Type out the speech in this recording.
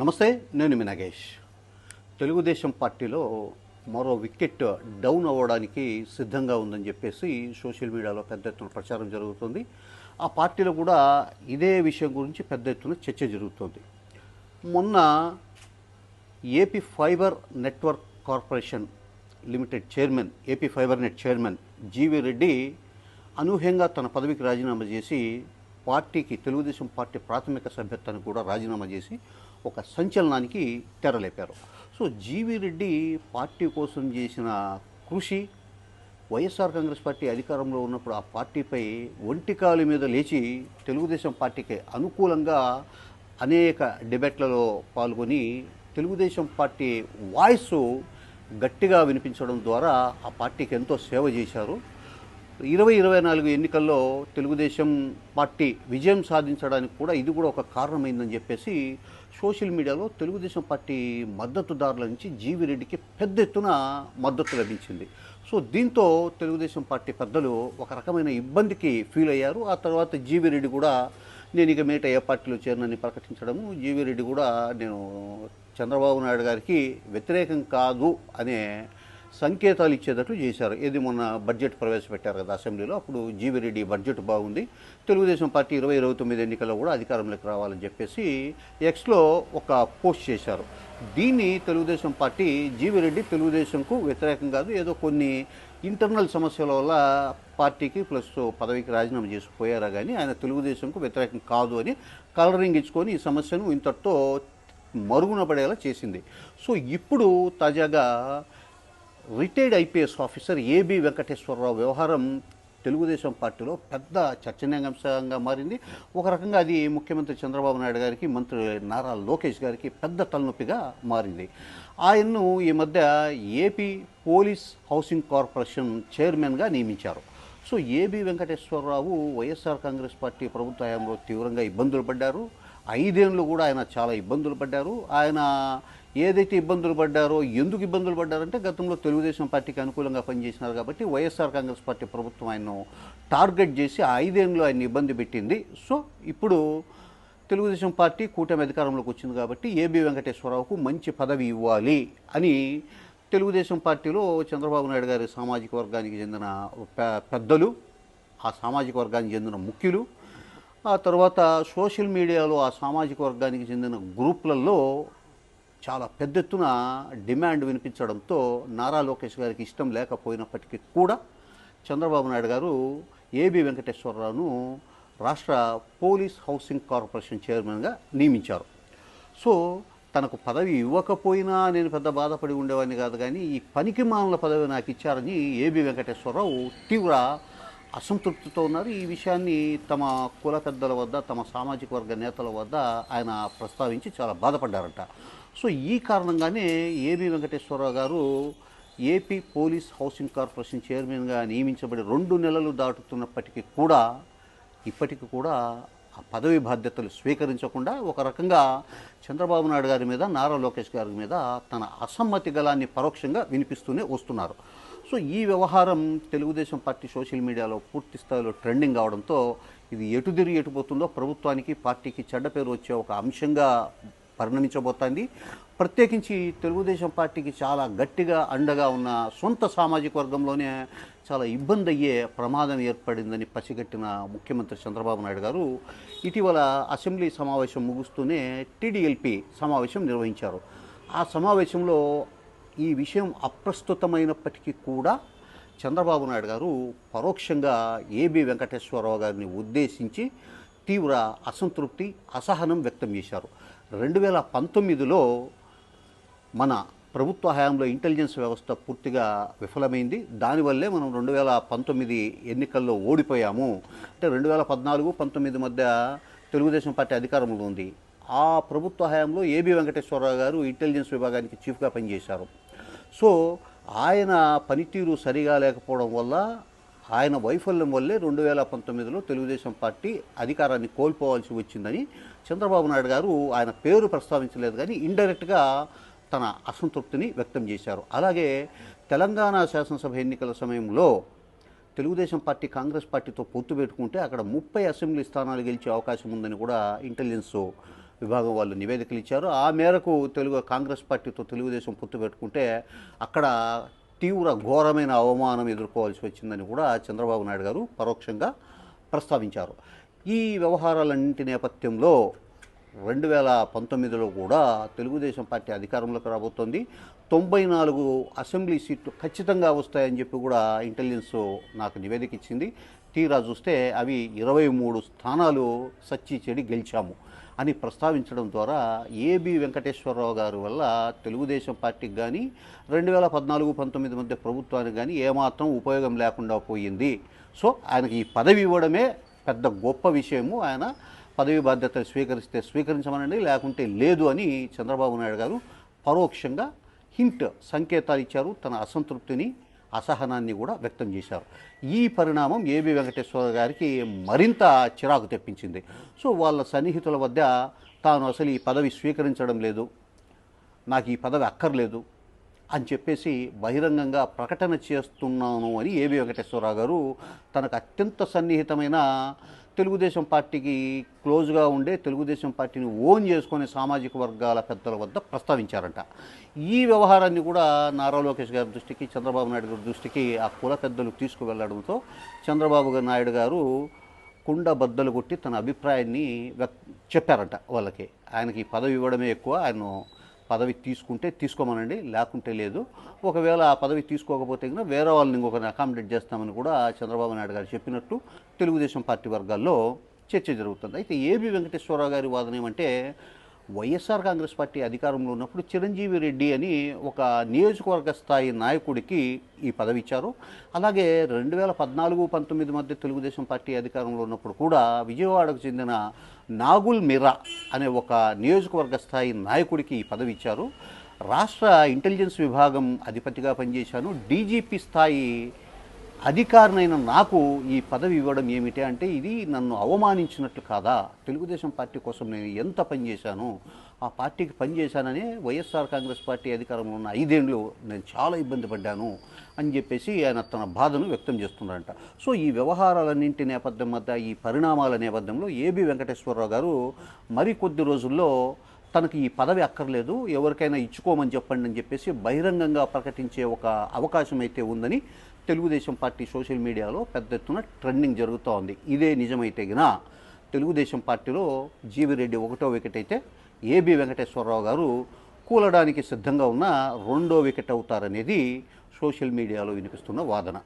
నమస్తే నేను మీ నగేష్. తెలుగుదేశం పార్టీలో మరో వికెట్ డౌన్ అవ్వడానికి సిద్ధంగా ఉందని చెప్పేసి సోషల్ మీడియాలో పెద్ద ఎత్తున ప్రచారం జరుగుతుంది. ఆ పార్టీలో కూడా ఇదే విషయం గురించి పెద్ద ఎత్తున చర్చ జరుగుతుంది. మొన్న AP fibre network corporation limited chairman AP fibre net chairman G V Reddy అనూహ్యంగా తన పదవికి రాజీనామా చేసి పార్టీకి తెలుగుదేశం పార్టీ ప్రాథమిక సభ్యత్వానికి కూడా రాజీనామా చేసి ఒక సంచలనానికి తెరలేపారు. సో జీవి రెడ్డి పార్టీ కోసం చేసిన కృషి వైఎస్ఆర్ కాంగ్రెస్ పార్టీ అధికారంలో ఉన్నప్పుడు ఆ పార్టీపై ఒంటికాలు మీద లేచి తెలుగుదేశం పార్టీకి అనుకూలంగా అనేక డిబేట్లలో పాల్గొని తెలుగుదేశం పార్టీ వాయిస్ గట్టిగా వినిపించడం ద్వారా ఆ పార్టీకి ఎంతో సేవ చేశారు. ఇరవై ఇరవై నాలుగు ఎన్నికల్లో తెలుగుదేశం పార్టీ విజయం సాధించడానికి కూడా ఇది కూడా ఒక కారణమైందని చెప్పేసి సోషల్ మీడియాలో తెలుగుదేశం పార్టీ మద్దతుదారుల నుంచి జీవి రెడ్డికి పెద్ద ఎత్తున మద్దతు లభించింది. సో దీంతో తెలుగుదేశం పార్టీ పెద్దలు ఒక రకమైన ఇబ్బందికి ఫీల్ అయ్యారు. ఆ తర్వాత జీవి రెడ్డి కూడా నేను ఇక మీట ఏ పార్టీలో చేరనని ప్రకటించడము జీవి రెడ్డి కూడా నేను చంద్రబాబు నాయుడు గారికి వ్యతిరేకం కాదు అనే సంకేతాలు ఇచ్చేటట్లు చేశారు. ఏది మొన్న బడ్జెట్ ప్రవేశపెట్టారు కదా అసెంబ్లీలో అప్పుడు జీవి రెడ్డి బడ్జెట్ బాగుంది. తెలుగుదేశం పార్టీ ఇరవై ఇరవై తొమ్మిది ఎన్నికల్లో కూడా అధికారంలోకి రావాలని చెప్పేసి ఎక్స్లో ఒక పోస్ట్ చేశారు. దీన్ని Telugu Desam party G V Reddy తెలుగుదేశంకు వ్యతిరేకం కాదు ఏదో కొన్ని ఇంటర్నల్ సమస్యల వల్ల పార్టీకి ప్లస్ పదవికి రాజీనామా చేసిపోయారా కానీ ఆయన తెలుగుదేశంకు వ్యతిరేకం కాదు అని కలరింగ్ ఇచ్చుకొని ఈ సమస్యను ఇంతటితో మరుగున పడేలా చేసింది. సో ఇప్పుడు తాజాగా retired IPS officer A B Venkateswara Rao వ్యవహారం తెలుగుదేశం పార్టీలో పెద్ద చర్చనీయాంశంగా మారింది. ఒక రకంగా అది ముఖ్యమంత్రి చంద్రబాబు నాయుడు గారికి మంత్రి నారా లోకేష్ గారికి పెద్ద తలనొప్పిగా మారింది. ఆయన్ను ఈ మధ్య ఏపీ పోలీస్ హౌసింగ్ కార్పొరేషన్ చైర్మన్గా నియమించారు. So A B Venkateswara Rao YSR Congress party ప్రభుత్వ హయాంలో తీవ్రంగా ఇబ్బందులు పడ్డారు. ఐదేళ్ళు కూడా ఆయన చాలా ఇబ్బందులు పడ్డారు. ఆయన ఏదైతే ఇబ్బందులు పడ్డారో ఎందుకు ఇబ్బందులు పడ్డారంటే గతంలో తెలుగుదేశం పార్టీకి అనుకూలంగా పనిచేసినారు కాబట్టి వైఎస్ఆర్ కాంగ్రెస్ పార్టీ ప్రభుత్వం ఆయన్ను టార్గెట్ చేసి ఆ ఐదేళ్ళు ఆయన ఇబ్బంది పెట్టింది. సో ఇప్పుడు తెలుగుదేశం పార్టీ కూటమి అధికారంలోకి వచ్చింది కాబట్టి ఏబి వెంకటేశ్వరరావుకు మంచి పదవి ఇవ్వాలి అని తెలుగుదేశం పార్టీలో చంద్రబాబు నాయుడు గారి సామాజిక వర్గానికి చెందిన పె- పెద్దలు ఆ సామాజిక వర్గానికి చెందిన ముఖ్యులు ఆ తర్వాత సోషల్ మీడియాలో ఆ సామాజిక వర్గానికి చెందిన గ్రూపులలో చాలా పెద్ద ఎత్తున డిమాండ్ వినిపించడంతో నారా లోకేష్ గారికి ఇష్టం లేకపోయినప్పటికీ కూడా చంద్రబాబు నాయుడు గారు ఏబి వెంకటేశ్వరరావును రాష్ట్ర పోలీస్ హౌసింగ్ కార్పొరేషన్ చైర్మన్గా నియమించారు. సో తనకు పదవి ఇవ్వకపోయినా నేను పెద్ద బాధపడి ఉండేవాడిని కాదు కానీ ఈ పనికి మానల పదవి నాకు ఇచ్చారని ఏబి వెంకటేశ్వరరావు తీవ్ర అసంతృప్తితో ఉన్నారు. ఈ విషయాన్ని తమ కుల పెద్దల వద్ద తమ సామాజిక వర్గ నేతల వద్ద ఆయన ప్రస్తావించి చాలా బాధపడ్డారట. సో ఈ కారణంగానే ఏబి వెంకటేశ్వరరావు గారు ఏపీ పోలీస్ హౌసింగ్ కార్పొరేషన్ చైర్మన్గా నియమించబడి రెండు నెలలు దాటుతున్నప్పటికీ కూడా ఇప్పటికి కూడా ఆ పదవి బాధ్యతలు స్వీకరించకుండా ఒక రకంగా చంద్రబాబు నాయుడు గారి మీద నారా లోకేష్ గారి మీద తన అసమ్మతి గలాన్ని పరోక్షంగా వినిపిస్తూనే వస్తున్నారు. సో ఈ వ్యవహారం తెలుగుదేశం పార్టీ సోషల్ మీడియాలో పూర్తి స్థాయిలో ట్రెండింగ్ అవడంతో ఇది ఎటు తిరిగి ఎటుపోతుందో ప్రభుత్వానికి పార్టీకి చెడ్డ పేరు వచ్చే ఒక అంశంగా పరిణమించబోతోంది. ప్రత్యేకించి తెలుగుదేశం పార్టీకి చాలా గట్టిగా అండగా ఉన్న సొంత సామాజిక వర్గంలోనే చాలా ఇబ్బంది అయ్యే ప్రమాదం ఏర్పడిందని పసిగట్టిన ముఖ్యమంత్రి చంద్రబాబు నాయుడు గారు ఇటీవల అసెంబ్లీ సమావేశం ముగుస్తూనే టీడీఎల్పీ సమావేశం నిర్వహించారు. ఆ సమావేశంలో ఈ విషయం అప్రస్తుతమైనప్పటికీ కూడా చంద్రబాబు నాయుడు గారు పరోక్షంగా ఏబి వెంకటేశ్వరరావు గారిని ఉద్దేశించి తీవ్ర అసంతృప్తి అసహనం వ్యక్తం చేశారు. రెండు వేల పంతొమ్మిదిలో మన ప్రభుత్వ హయాంలో ఇంటెలిజెన్స్ వ్యవస్థ పూర్తిగా విఫలమైంది. దానివల్లే మనం రెండు వేల పంతొమ్మిది ఎన్నికల్లో ఓడిపోయాము. అంటే రెండు వేల పద్నాలుగు పంతొమ్మిది మధ్య తెలుగుదేశం పార్టీ అధికారంలో ఉంది. ఆ ప్రభుత్వ హయాంలో ఏబి వెంకటేశ్వరరావు గారు ఇంటెలిజెన్స్ విభాగానికి చీఫ్గా పనిచేశారు. సో ఆయన పనితీరు సరిగా లేకపోవడం వల్ల ఆయన వైఫల్యం వల్లే రెండు వేల పంతొమ్మిదిలో తెలుగుదేశం పార్టీ అధికారాన్ని కోల్పోవాల్సి వచ్చిందని చంద్రబాబు నాయుడు గారు ఆయన పేరు ప్రస్తావించలేదు కానీ ఇండైరెక్ట్గా తన అసంతృప్తిని వ్యక్తం చేశారు. అలాగే తెలంగాణ శాసనసభ ఎన్నికల సమయంలో తెలుగుదేశం పార్టీ కాంగ్రెస్ పార్టీతో పొత్తు పెట్టుకుంటే అక్కడ ముప్పై అసెంబ్లీ స్థానాలు గెలిచే అవకాశం ఉందని కూడా ఇంటెలిజెన్స్ విభాగం వాళ్ళు నివేదికలు ఇచ్చారు. ఆ మేరకు తెలుగు కాంగ్రెస్ పార్టీతో తెలుగుదేశం పొత్తు పెట్టుకుంటే అక్కడ తీవ్ర ఘోరమైన అవమానం ఎదుర్కోవాల్సి వచ్చిందని కూడా చంద్రబాబు నాయుడు గారు పరోక్షంగా ప్రస్తావించారు. ఈ వ్యవహారాలన్నింటి నేపథ్యంలో రెండు వేల పంతొమ్మిదిలో కూడా తెలుగుదేశం పార్టీ అధికారంలోకి రాబోతోంది. తొంభై నాలుగు అసెంబ్లీ సీట్లు ఖచ్చితంగా వస్తాయని చెప్పి కూడా ఇంటెలిజెన్స్ నాకు నివేదిక ఇచ్చింది. తీరా చూస్తే అవి ఇరవై మూడు స్థానాలు సచ్చి చెడి గెలిచాము అని ప్రస్తావించడం ద్వారా ఏబి వెంకటేశ్వరరావు గారి వల్ల తెలుగుదేశం పార్టీకి కానీ రెండు వేల పద్నాలుగు పంతొమ్మిది మధ్య ప్రభుత్వానికి కానీ ఏమాత్రం ఉపయోగం లేకుండా పోయింది. సో ఆయనకి ఈ పదవి ఇవ్వడమే పెద్ద గొప్ప విషయము. ఆయన పదవి బాధ్యతలు స్వీకరిస్తే స్వీకరించమనండి లేకుంటే లేదు అని చంద్రబాబు నాయుడు గారు పరోక్షంగా హింట్ సంకేతాలు ఇచ్చారు. తన అసంతృప్తిని అసహనాన్ని కూడా వ్యక్తం చేశారు. ఈ పరిణామం ఏబి వెంకటేశ్వర గారికి మరింత చిరాకు తెప్పించింది. సో వాళ్ళ సన్నిహితుల వద్ద తాను అసలు ఈ పదవి స్వీకరించడం లేదు నాకు ఈ పదవి అక్కర్లేదు అని చెప్పేసి బహిరంగంగా ప్రకటన చేస్తున్నాను అని ఏబి వెంకటేశ్వరరావు గారు తనకు అత్యంత సన్నిహితమైన తెలుగుదేశం పార్టీకి క్లోజ్గా ఉండే తెలుగుదేశం పార్టీని ఓన్ చేసుకునే సామాజిక వర్గాల పెద్దల వద్ద ప్రస్తావించారంట. ఈ వ్యవహారాన్ని కూడా నారా లోకేష్ గారి దృష్టికి చంద్రబాబు నాయుడు గారి దృష్టికి ఆ కుల పెద్దలు తీసుకువెళ్ళడంతో చంద్రబాబు నాయుడు గారు కుండ బద్దలు కొట్టి తన అభిప్రాయాన్ని చెప్పారంట వాళ్ళకి. ఆయనకి పదవి ఇవ్వడమే ఎక్కువ ఆయన పదవి తీసుకుంటే తీసుకోమనండి లేకుంటే లేదు. ఒకవేళ ఆ పదవి తీసుకోకపోతే కనుక వేరే వాళ్ళని ఇంకొకరిని అకామిడేట్ చేస్తామని కూడా చంద్రబాబు నాయుడు గారు చెప్పినట్టు తెలుగుదేశం పార్టీ వర్గాల్లో చర్చ జరుగుతుంది. అయితే ఏబి వెంకటేశ్వరరావు గారి వాదన ఏమంటే వైఎస్ఆర్ కాంగ్రెస్ పార్టీ అధికారంలో ఉన్నప్పుడు చిరంజీవి రెడ్డి అని ఒక నియోజకవర్గ స్థాయి నాయకుడికి ఈ పదవి ఇచ్చారు అలాగే రెండు వేల పద్నాలుగు పంతొమ్మిది మధ్య తెలుగుదేశం పార్టీ అధికారంలో ఉన్నప్పుడు కూడా విజయవాడకు చెందిన నాగుల్ మిరా అనే ఒక నియోజకవర్గ స్థాయి నాయకుడికి ఈ పదవి ఇచ్చారు రాష్ట్ర ఇంటెలిజెన్స్ విభాగం అధిపతిగా పనిచేశాను. డీజీపీ స్థాయి అధికారినైన నాకు ఈ పదవి ఇవ్వడం ఏమిటి అంటే ఇది నన్ను అవమానించినట్లు కాదా? తెలుగుదేశం పార్టీ కోసం నేను ఎంత పనిచేశాను ఆ పార్టీకి పనిచేశానని వైఎస్ఆర్ కాంగ్రెస్ పార్టీ అధికారంలో ఉన్న ఐదేండ్లు నేను చాలా ఇబ్బంది పడ్డాను అని చెప్పేసి ఆయన తన బాధను వ్యక్తం చేస్తున్నారంట. సో ఈ వ్యవహారాలన్నింటి నేపథ్యం మధ్య ఈ పరిణామాల నేపథ్యంలో ఏబి వెంకటేశ్వరరావు గారు మరికొద్ది రోజుల్లో తనకి ఈ పదవి అక్కర్లేదు ఎవరికైనా ఇచ్చుకోమని చెప్పండి అని చెప్పేసి బహిరంగంగా ప్రకటించే ఒక అవకాశం అయితే ఉందని తెలుగుదేశం పార్టీ సోషల్ మీడియాలో పెద్ద ఎత్తున ట్రెండింగ్ జరుగుతూ ఉంది. ఇదే నిజమైతే గిన తెలుగుదేశం పార్టీలో జీవిరెడ్డి ఒకటో వికెట్ అయితే ఏబి వెంకటేశ్వరరావు గారు కూలడానికి సిద్ధంగా ఉన్న రెండో వికెట్ అవుతారనేది సోషల్ మీడియాలో వినిపిస్తున్న వాదన.